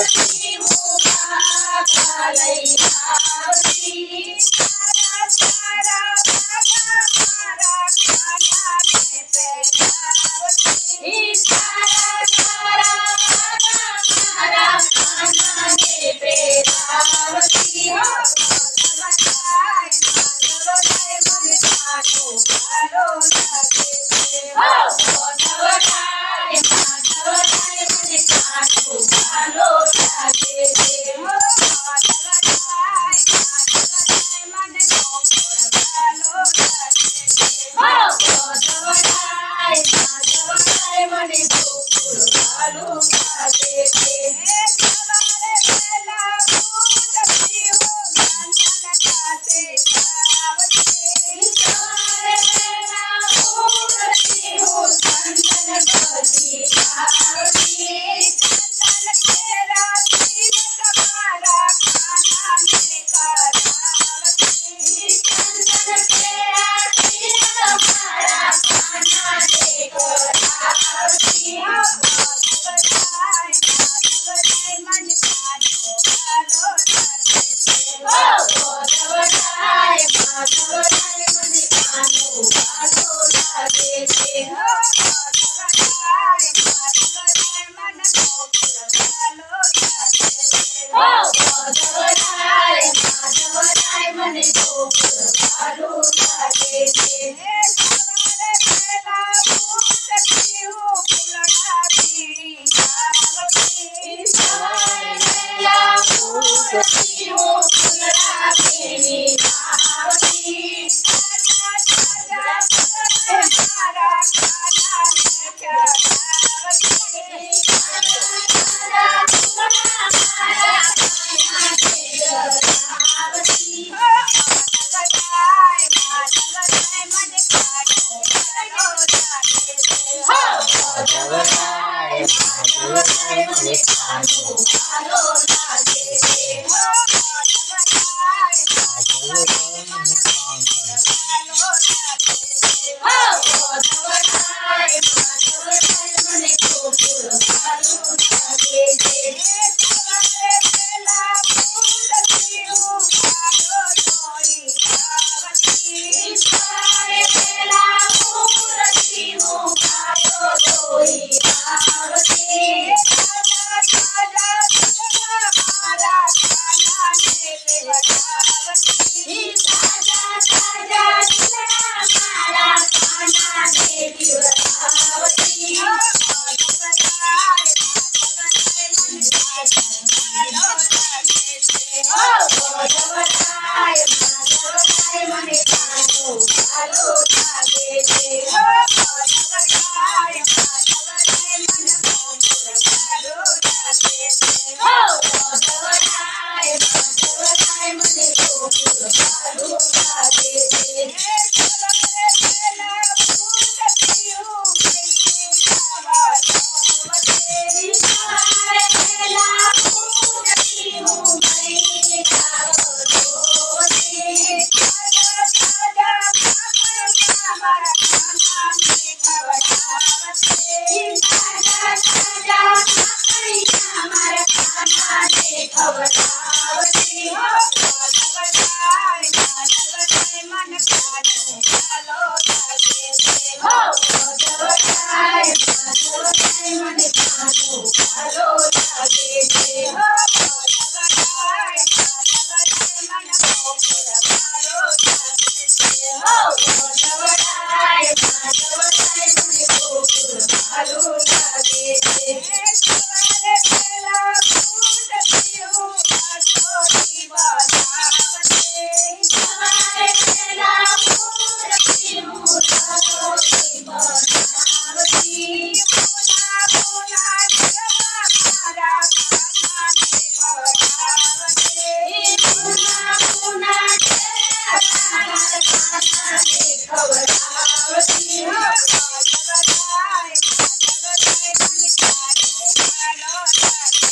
session. love. માધવરાય માધવરાય મને સાનો સારો લાગે છે Yeah.